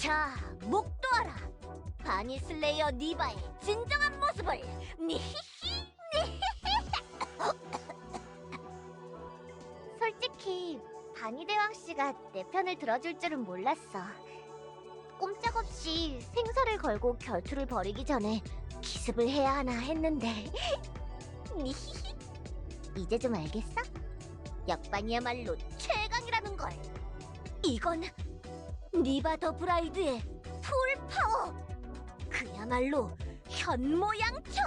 자, 목도하라. 바니 슬레이어 니바의 진정한 모습을. 니히히, 니히히. 솔직히 바니 대왕 씨가 내 편을 들어줄 줄은 몰랐어. 꼼짝없이 생사를 걸고 결투를 벌이기 전에 기습을 해야 하나 했는데. 니히히. 이제 좀 알겠어? 역반이야말로 최강이라는 걸. 이건 니바 더 브라이드의 풀 파워. 그야말로 현모양처.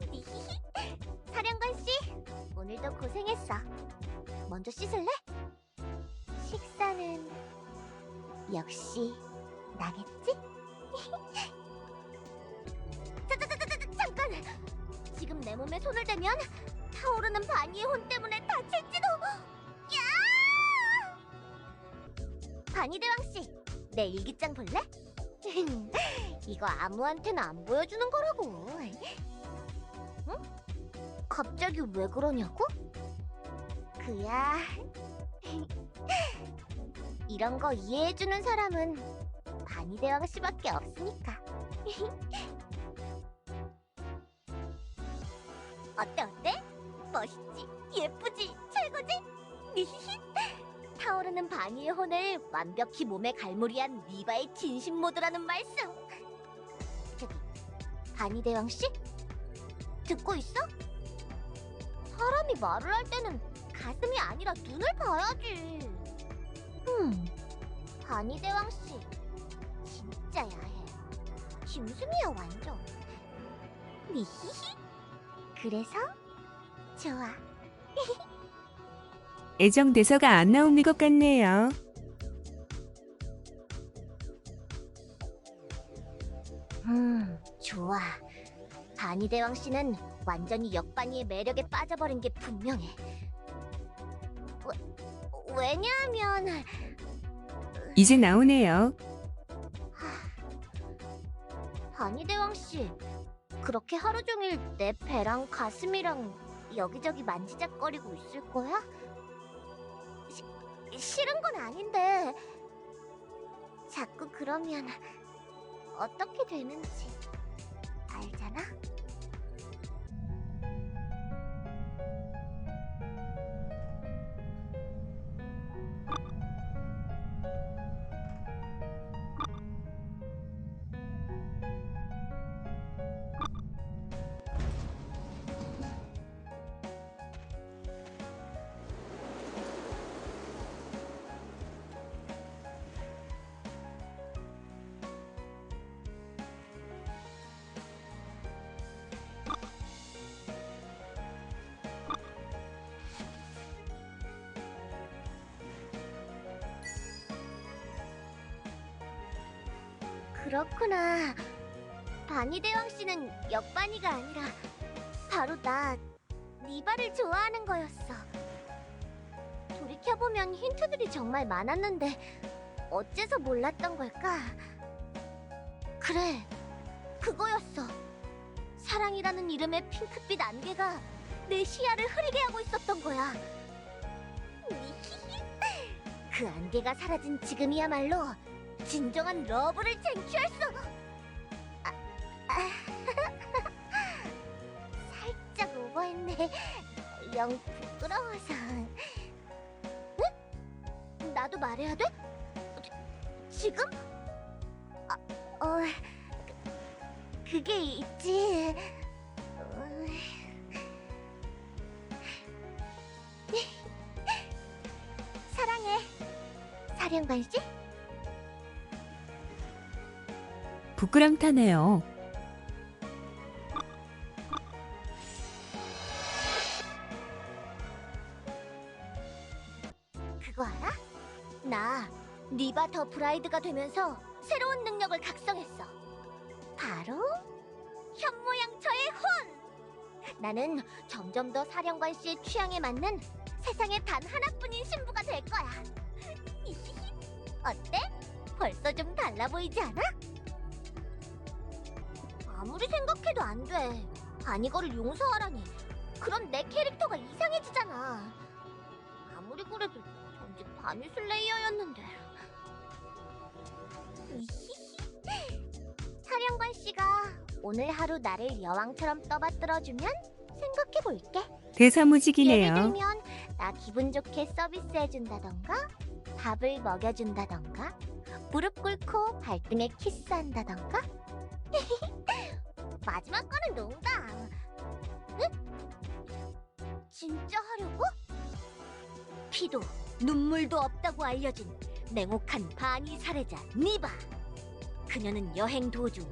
사령관 씨, 오늘도 고생했어. 먼저 씻을래? 식사는 역시 나겠지? 잠깐. 지금 내 몸에 손을 대면 타오르는 바니의 혼 때문에 다칠지도. 바니 대왕 씨, 내 일기장 볼래? 이거 아무한테나 안 보여주는 거라고. 응? 갑자기 왜 그러냐고? 그야. 이런 거 이해해주는 사람은 바니 대왕 씨밖에 없으니까. 어때 어때? 멋있지? 예쁘지? 최고지? 니히히. 타오르는 바니의 혼을 완벽히 몸에 갈무리한 리바의 진심 모드라는 말씀. 저기 바니 대왕 씨 듣고 있어? 사람이 말을 할 때는 가슴이 아니라 눈을 봐야지. 음, 바니 대왕 씨 진짜 야해. 짐승이야 완전. 니히히. 그래서 좋아. 애정 대사가 안 나오는 것 같네요. 음, 좋아. 바니 대왕 씨는 완전히 역바니의 매력에 빠져버린 게 분명해. 왜, 왜냐하면 이제 나오네요. 바니 대왕 씨 그렇게 하루 종일 내 배랑 가슴이랑 여기저기 만지작거리고 있을 거야? 시, 싫은 건 아닌데 자꾸 그러면 어떻게 되는지 알잖아? 그렇구나. 바니 대왕 씨는 역바니가 아니라 바로 나 니바를 좋아하는 거였어. 돌이켜보면 힌트들이 정말 많았는데 어째서 몰랐던 걸까? 그래, 그거였어. 사랑이라는 이름의 핑크빛 안개가 내 시야를 흐리게 하고 있었던 거야. 그 안개가 사라진 지금이야말로 진정한 러브를 쟁취할 수. 아, 아, 살짝 오버했네. 영 부끄러워서. 응? 나도 말해야 돼? 지- 지금? 아, 어, 그- 그게 있지. 어, 사랑해, 사령관 씨. 부끄럼 타네요. 그거 알아? 나 니바 더 브라이드가 되면서 새로운 능력을 각성했어. 바로 현모양처의 혼. 나는 점점 더 사령관 씨의 취향에 맞는 세상에 단 하나뿐인 신부가 될 거야. 어때? 벌써 좀 달라 보이지 않아? 아무리 생각해도 안 돼. 아니거를 용서하라니. 그럼 내 캐릭터가 이상해지잖아. 아무리 그래도 전직 바니슬레이어였는데. 사령관 씨가 오늘 하루 나를 여왕처럼 떠받들어주면 생각해볼게. 대사무직이네요. 들면 나 기분 좋게 서비스해준다던가 밥을 먹여준다던가 무릎 꿇고 발등에 키스한다던가 마지막 거는 농담 응? 진짜 하려고? 피도 눈물도 없다고 알려진 냉혹한 바니 살해자 니바 그녀는 여행 도중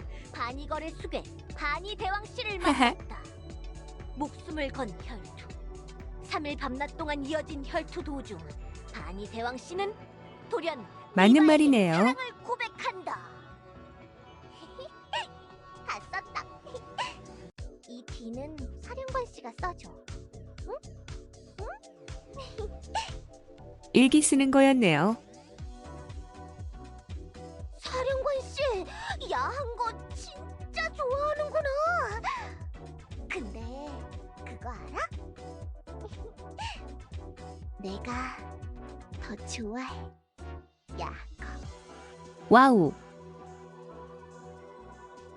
거래 숙의 바니 대왕 씨를. 만났다 목숨을 건 혈투 3일 밤낮 동안 이어진 혈투 도중 바니 대왕 씨는 돌연 맞는 말이네요. 사랑을 고백한다. 다 이 뒤는 사령관 씨가 써줘. 일기 쓰는 거였네요. 사령관 씨, 야한 거 진짜 좋아하는구나. 근데 그거 알아? 내가 더 좋아해. 야한 거. 와우.